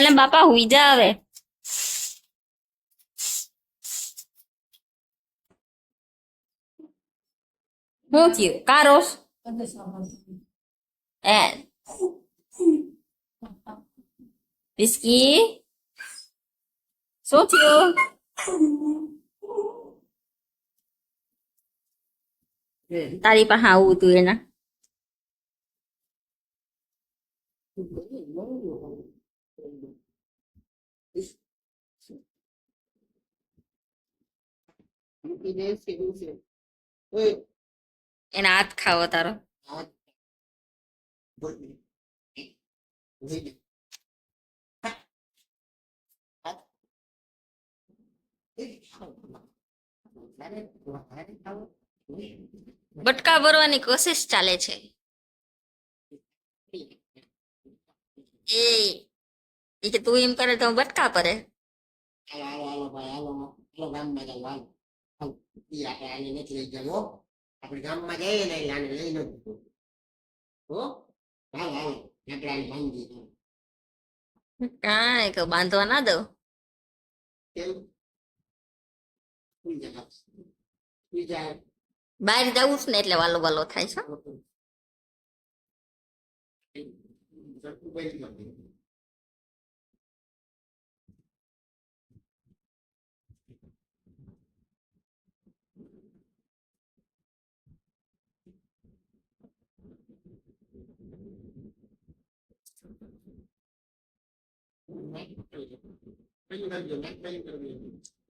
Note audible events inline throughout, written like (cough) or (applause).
ને બાપા હુઈ જા હવે શું થયું કારોસ એ બિસ્કી શું થયું તારી પાસે આવું તું એના એના હાથ ખાવો તારો. બટકા ભરવાની કોશિશ ચાલે છે. એ કે તું એમ કરે તો બટકા ભરે. હાલો હાલો હાલો ભાઈ હાલો હાલો ગામમાં જાવ હાલો. આને નથી લઈ જવો આપણે ગામમાં જઈએ ને આને લઈ જવું. હો હાલો હાલો આને બાંધી દઈએ. કાંઈ કહું બાંધવા ના દઉં કેમ સુઈ જા સુઈ જા બહાર જવું છે ને એટલે વાલો વાલો થાય છે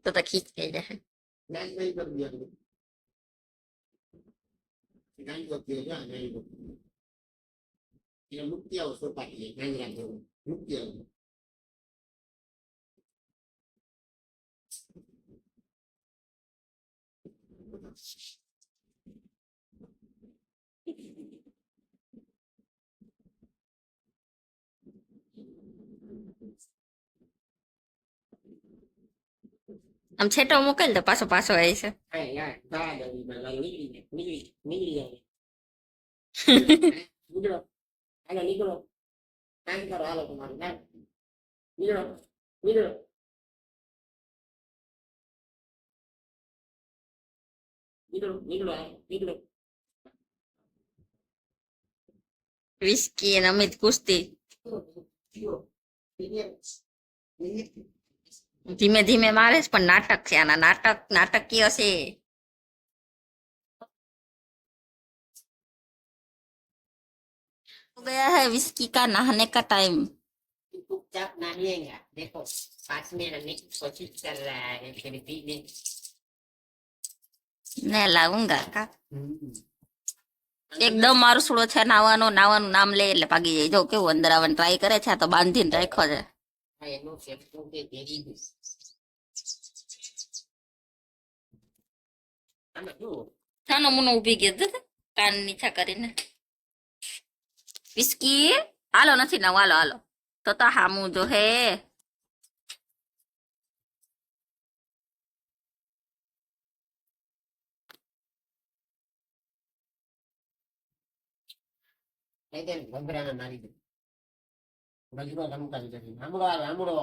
Totaquilla. đang được điều là ngày một em lúc tiêu số bảy ngay là một lúc tiêu Thank you. આમ છેટો મોકલ તો પાછો પાછો આવી છે. (laughs) વિસ્કી અને અમિત કુસ્તી. ધીમે ધીમે મારે છે પણ નાટક છે આના નાટક નાટકીય છે हो गया है विस्की का नहाने का टाइम चुपचाप नहाइएगा देखो पास में रहने की कोशिश कर रहा है फिर भी नहीं ને લાવુંગા કા એકદમ મારું સુડો છે નાવાનો નાવાનું નામ લે એટલે ભાગી જાય જો કેવું અંદર આવવાનું ટ્રાય કરે છે આ તો બાંધીને રાખ્યો છે હા, એનું સેફ્ટું કે ભેગી ગયું. થાનો મુનો ઊભી ગયો તો કાન નીચા કરીને વિસ્કી હાલો નથી ના હાલો હાલો તો તો હામું જો હે લઈ દે ને, ભમરાને મારી દે. બજરો ધમકાવી દે. આમળો આવે, આમળો.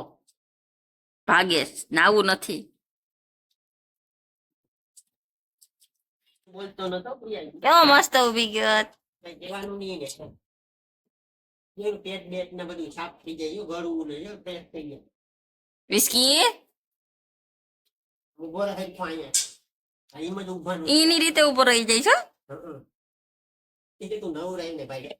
ભાગે નાવું નથી બોલતો નતો, કેવો મસ્ત ઊભી ગયો બેટ ને બધું સાફ થઈ જાય ગળવું ને પેટ થઈ જાય વિસ્કી ઊભો રહે અહીંયા એની રીતે ઊભો રહી જાય છો. એ તું નવરાય ને ભાઈ